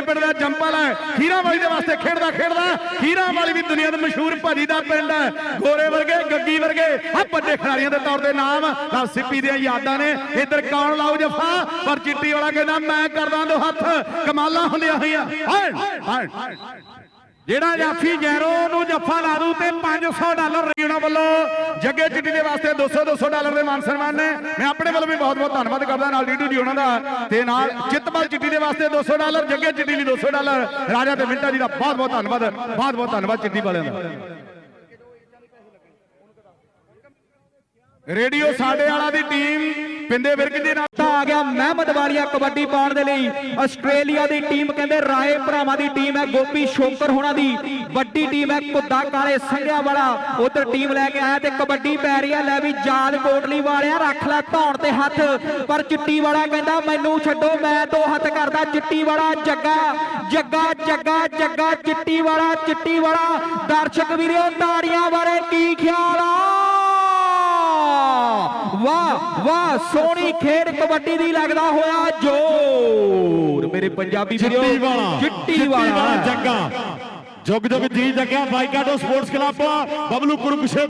ਪਿੰਡ ਦਾ ਜੰਪਲ ਹੈ। ਖੀਰਾ ਦੇ ਵਾਸਤੇ ਖੇਡਦਾ ਖੇਡਦਾ। ਖੀਰਾ ਵੀ ਦੁਨੀਆ ਦਾ ਮਸ਼ਹੂਰ ਭਾਜੀ ਦਾ ਪਿੰਡ ਹੈ। ਗੋਰੇ ਵਰਗੇ, ਗੱਗੀ ਵਰਗੇ। ਆ ਵੱਡੇ ਖਿਡਾਰੀਆਂ ਦੇ ਤੌਰ ਤੇ ਨਾਮ ਨਾਲ ਸਿੱਪੀ ਦੀਆਂ ਯਾਦਾਂ ਨੇ। ਇੱਧਰ ਕੌਣ ਲਾਉ ਜਫਾ? ਪਰ ਚਿੱਟੀ ਵਾਲਾ ਕਹਿੰਦਾ, ਮੈਂ ਕਰਦਾ ਦੋ ਹੱਥ। ਕਮਾਲਾਂ ਹੁੰਦੀਆਂ ਹੋਈਆਂ। ਹਾਏ ਹਾਏ ਜਿਹੜਾ ਜਾਫੀ ਜੈਰੋ ਨੂੰ ਜੱਫਾ ਲਾ ਦੂ ਤੇ 500 ਡਾਲਰ ਰਜਣਾ ਵੱਲੋਂ ਜੱਗੇ ਚਿੱਟੀ ਦੇ ਵਾਸਤੇ 200 200 ਡਾਲਰ ਦੇ ਮਾਨ ਸਨਮਾਨ ਨੇ। ਮੈਂ ਆਪਣੇ ਵੱਲੋਂ ਵੀ ਬਹੁਤ ਬਹੁਤ ਧੰਨਵਾਦ ਕਰਦਾ ਨਾਲ ਡੀਡੀ ਜੀ ਉਹਨਾਂ ਦਾ ਤੇ ਨਾਲ ਚਿੱਤਪਾਲ ਚਿੱਟੀ ਦੇ ਵਾਸਤੇ 200 ਡਾਲਰ, ਜੱਗੇ ਚਿੱਟੀ ਲਈ 200 ਡਾਲਰ, ਰਾਜਾ ਤੇ ਮਿੰਟਾ ਜੀ ਦਾ ਬਹੁਤ ਬਹੁਤ ਧੰਨਵਾਦ, ਬਹੁਤ ਬਹੁਤ ਧੰਨਵਾਦ ਚਿੱਟੀ ਵਾਲਿਆਂ ਦਾ। ਰੇਡੀਓ ਸਾਡੇ ਵਾਲਾ ਦੀ ਟੀਮ ਪਿੰਦੇ ਵਿਰਕ ਦੇ ਨਾਲ ਤਾਂ ਆ ਗਿਆ ਮਹਿਮਦ ਵਾਲੀਆ ਕਬੱਡੀ ਪਾਉਣ ਦੇ ਲਈ। ਆਸਟ੍ਰੇਲੀਆ ਦੀ ਟੀਮ ਕਹਿੰਦੇ ਰਾਏ ਭਰਾਵਾਂ ਦੀ ਟੀਮ ਹੈ ਗੋਪੀ ਸ਼ੋਕਰ ਹੋਣਾ ਦੀ। ਵੱਡੀ ਟੀਮ ਹੈ ਕੁੱਦਾ ਕਾਲੇ ਸੰਘਿਆ ਵਾਲਾ। ਉਧਰ ਟੀਮ ਲੈ ਕੇ ਆਇਆ ਤੇ ਕਬੱਡੀ ਪੈ ਰਹੀ ਹੈ। ਲੈ ਵੀ ਜਾਲ ਕੋਟਲੀ ਵਾਲਿਆ ਰੱਖ ਲੈ ਧੌਣ ਤੇ ਹੱਥ। ਪਰ ਚਿੱਟੀ ਵਾਲਾ ਕਹਿੰਦਾ ਮੈਨੂੰ ਛੱਡੋ, ਮੈਂ ਦੋ ਹੱਥ ਕਰਦਾ। ਚਿੱਟੀ ਵਾਲਾ ਜੱਗਾ ਜੱਗਾ ਜੱਗਾ ਜੱਗਾ, ਚਿੱਟੀ ਵਾਲਾ ਚਿੱਟੀ ਵਾਲਾ। ਦਰਸ਼ਕ ਵੀਰੋ, ਤਾੜੀਆਂ ਬਾਰੇ ਕੀ ਖਿਆਲ? ਵਾਹ ਵਾਹ ਸੋਹਣੀ ਖੇਡ ਕਬੱਡੀ ਦੀ ਲੱਗਦਾ ਹੋਇਆ ਜੋਰ। ਮੇਰੇ ਪੰਜਾਬੀ ਵੀਰੋ ਚਿੱਟੀ ਵਾਲਾ ਚਿੱਟੀ ਵਾਲਾ। ਜੱਗਾ। ਜੁਗ ਜੁਗ ਜੀ ਜੱਗਾ ਬਾਈਕਾਟੋ ਸਪੋਰਟਸ ਕਲੱਬ ਬਬਲੂ ਕੁਰਕਸ਼ੇ